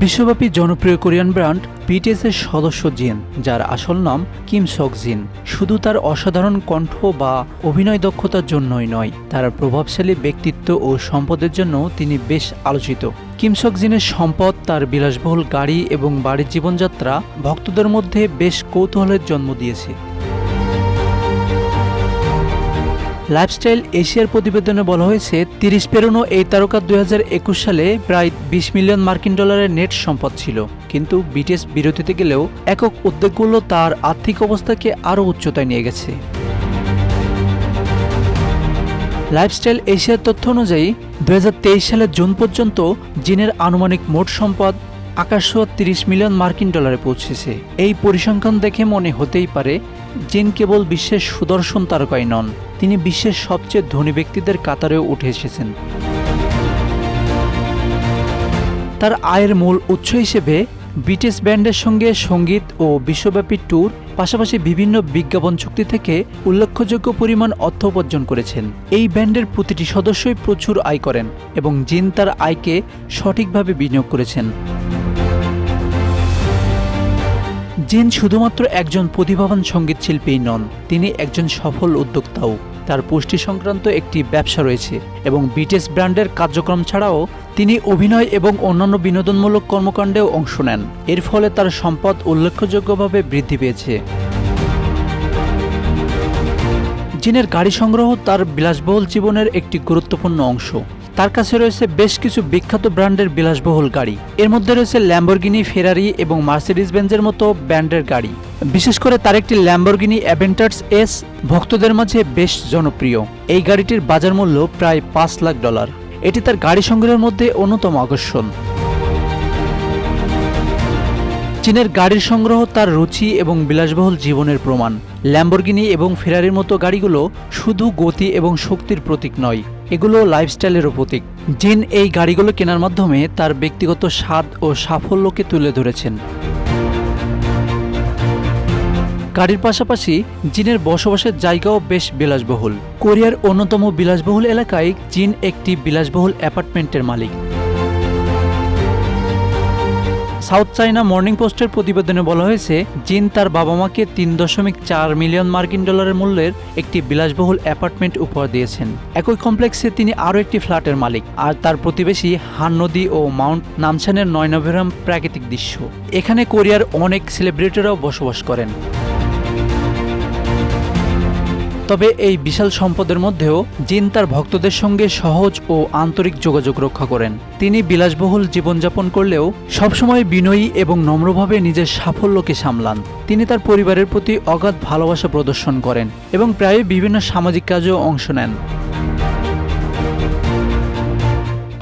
বিশ্বব্যাপী জনপ্রিয় Korean brand BTS এর সদস্য জিন, যার আসল নাম কিম সক জিন। শুধু তার অসাধারণ কণ্ঠ বা অভিনয় দক্ষতার জন্যই নয়, তার প্রভাবশালী ব্যক্তিত্ব ও সম্পদের জন্য তিনি বেশ আলোচিত। কিম সক জিনের সম্পদ, তার বিলাসবহুল গাড়ি এবং বাড়ির জীবনযাত্রা ভক্তদের মধ্যে বেশ কৌতূহলের জন্ম দিয়েছে। লাইফস্টাইল এশিয়ার প্রতিবেদনে বলা হয়েছে, তিরিশ পেরোনো এই তারকা দু হাজার একুশ সালে প্রায় বিশ মিলিয়ন মার্কিন ডলারের নেট সম্পদ ছিল। কিন্তু বিটিএস বিরতিতে গেলেও একক উদ্যোগগুলো তার আর্থিক অবস্থাকে আরও উচ্চতায় নিয়ে গেছে। লাইফস্টাইল এশিয়ার তথ্য অনুযায়ী দু হাজার তেইশ সালের জুন পর্যন্ত জিনের আনুমানিক মোট সম্পদ আকাশশো তিরিশ মিলিয়ন মার্কিন ডলারে পৌঁছেছে। এই পরিসংখ্যান দেখে মনে হতেই পারে, জিন কেবল বিশ্বের সুদর্শন তারকাই নন, তিনি বিশ্বের সবচেয়ে ধনী ব্যক্তিদের কাতারেও উঠে এসেছেন। তার আয়ের মূল উৎস হিসেবে বিটিএস ব্যান্ডের সঙ্গে সংগীত ও বিশ্বব্যাপী ট্যুর, পাশাপাশি বিভিন্ন বিজ্ঞাপন চুক্তি থেকে উল্লেখযোগ্য পরিমাণ অর্থ উপার্জন করেছেন। এই ব্যান্ডের প্রতিটি সদস্যই প্রচুর আয় করেন এবং জিন তার আয়কে সঠিকভাবে বিনিয়োগ করেছেন। জিন শুধুমাত্র একজন প্রতিভাবান সংগীত শিল্পী নন, তিনি একজন সফল উদ্যোক্তাও। তার পুষ্টি সংক্রান্ত একটি ব্যবসা রয়েছে এবং বিটিএস ব্র্যান্ডের কার্যক্রম ছাড়াও তিনি অভিনয় এবং অন্যান্য বিনোদনমূলক কর্মকাণ্ডেও অংশ নেন। এর ফলে তার সম্পদ উল্লেখযোগ্যভাবে বৃদ্ধি পেয়েছে। জিনের গাড়ি সংগ্রহ তার বিলাসবহুল জীবনের একটি গুরুত্বপূর্ণ অংশ। তার কাছে রয়েছে বেশ কিছু বিখ্যাত ব্র্যান্ডের বিলাসবহুল গাড়ি। এর মধ্যে রয়েছে ল্যাম্বরগিনি ফেরারি এবং মার্সিডিজ বেঞ্জের মতো ব্র্যান্ডের গাড়ি। বিশেষ করে তার একটি ল্যাম্বরগিনি অ্যাভেন্টার্স এস ভক্তদের মাঝে বেশ জনপ্রিয়। এই গাড়িটির বাজার মূল্য প্রায় পাঁচ লাখ ডলার। এটি তার গাড়ি সংগ্রহের মধ্যে অন্যতম আকর্ষণ। চীনের গাড়ির সংগ্রহ, তার রুচি এবং বিলাসবহুল জীবনের প্রমাণ। ল্যাম্বরগিনি এবং ফেরারির মতো গাড়িগুলো শুধু গতি এবং শক্তির প্রতীক নয়, এগুলো লাইফস্টাইলেরও প্রতীক। জিন এই গাড়িগুলো কেনার মাধ্যমে তার ব্যক্তিগত স্বাদ ও সাফল্যকে তুলে ধরেছেন। গাড়ির পাশাপাশি জিনের বসবাসের জায়গাও বেশ বিলাসবহুল। কোরিয়ার অন্যতম বিলাসবহুল এলাকায় জিন একটি বিলাসবহুল অ্যাপার্টমেন্টের মালিক। সাউথ চায়না মর্নিং পোস্টের প্রতিবেদনে বলা হয়েছে, জিন তার বাবা মাকে তিন দশমিক চার মিলিয়ন মার্কিন ডলারের মূল্যের একটি বিলাসবহুল অ্যাপার্টমেন্ট উপহার দিয়েছেন। একই কমপ্লেক্সে তিনি আরও একটি ফ্ল্যাটের মালিক, আর তার প্রতিবেশী হান নদী ও মাউন্ট নামছানের নয়নভেরাম প্রাকৃতিক দৃশ্য। এখানে কোরিয়ার অনেক সেলিব্রিটিরাও বসবাস করেন। তবে এই বিশাল সম্পদের মধ্যেও জিন তার ভক্তদের সঙ্গে সহজ ও আন্তরিক যোগাযোগ রক্ষা করেন। তিনি বিলাসবহুল জীবনযাপন করলেও সবসময় বিনয়ী এবং নম্রভাবে নিজের সাফল্যকে সামলান। তিনি তার পরিবারের প্রতি অগাধ ভালোবাসা প্রদর্শন করেন এবং প্রায় বিভিন্ন সামাজিক কাজেও অংশ নেন।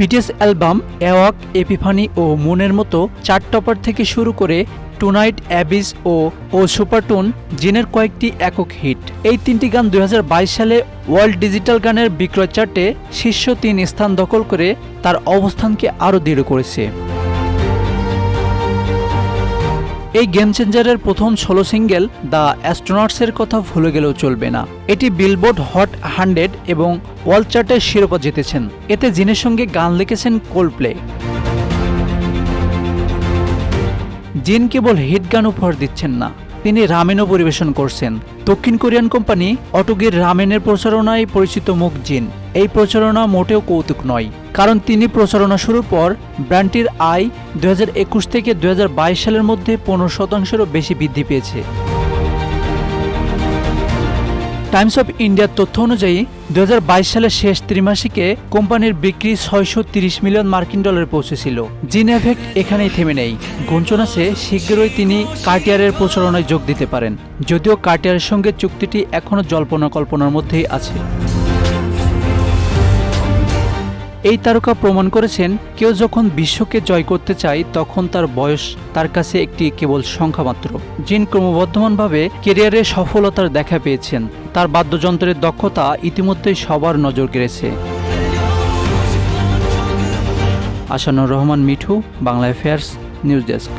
P T S album awake, epiphany ও মুনের মতো চার টপার থেকে শুরু করে টুনাইট অ্যাবিস ও ও সুপারটুন জিনের কয়েকটি একক হিট। এই তিনটি গান দু হাজার বাইশ সালে ওয়ার্ল্ড ডিজিটাল গানের বিক্রয় চার্টে শীর্ষ তিন স্থান দখল করে তার অবস্থানকে আরও দৃঢ় করেছে। এই গেম চেঞ্জারের প্রথম ষোলো সিঙ্গেল দ্য অ্যাস্ট্রোনটসের কথা ভুলে গেলেও চলবে না। এটি বিলবোর্ড হট হান্ড্রেড এবং ওয়ার্ল্ড চার্টের শিরোপা জিতেছেন। এতে জিনের সঙ্গে গান লিখেছেন কোল্ডপ্লে জিন কেবল হিট গান উপহার দিচ্ছেন না, তিনি রামেনও পরিবেশন করছেন। দক্ষিণ কোরিয়ান কোম্পানি অটোগির রামেনের প্রচারণায় পরিচিত মুখ জিন। এই প্রচারণা মোটেও কৌতুক নয়, কারণ তিনি প্রচারণা শুরুর পর ব্র্যান্ডটির আয় দু হাজার একুশ থেকে দু হাজার বাইশ সালের মধ্যে পনেরো শতাংশেরও বেশি বৃদ্ধি পেয়েছে। টাইমস অফ ইন্ডিয়ার তথ্য অনুযায়ী দুহাজার বাইশ সালের শেষ ত্রিমাসিকে কোম্পানির বিক্রি ছয়শো মিলিয়ন মার্কিন ডলারে পৌঁছেছিল। জিন এফেক্ট এখানেই থেমে নেই। গুঞ্জন আছে, শীঘ্রই তিনি কার্টিয়ারের প্রচারণায় যোগ দিতে পারেন, যদিও কার্টিয়ারের সঙ্গে চুক্তিটি এখনও জল্পনা কল্পনার মধ্যেই আছে। এই তারকা প্রমাণ করেছেন, কেউ যখন বিশ্বকে জয় করতে চায়, তখন তার বয়স তার কাছে একটি কেবল সংখ্যা মাত্র জিন ক্রমবর্ধমানভাবে কেরিয়ারে সফলতার দেখা পেয়েছেন। তার বাদ্যযন্ত্রের দক্ষতা ইতিমধ্যেই সবার নজর কেড়েছে। Asanur Rahman, Mithu, Bangla affairs news desk.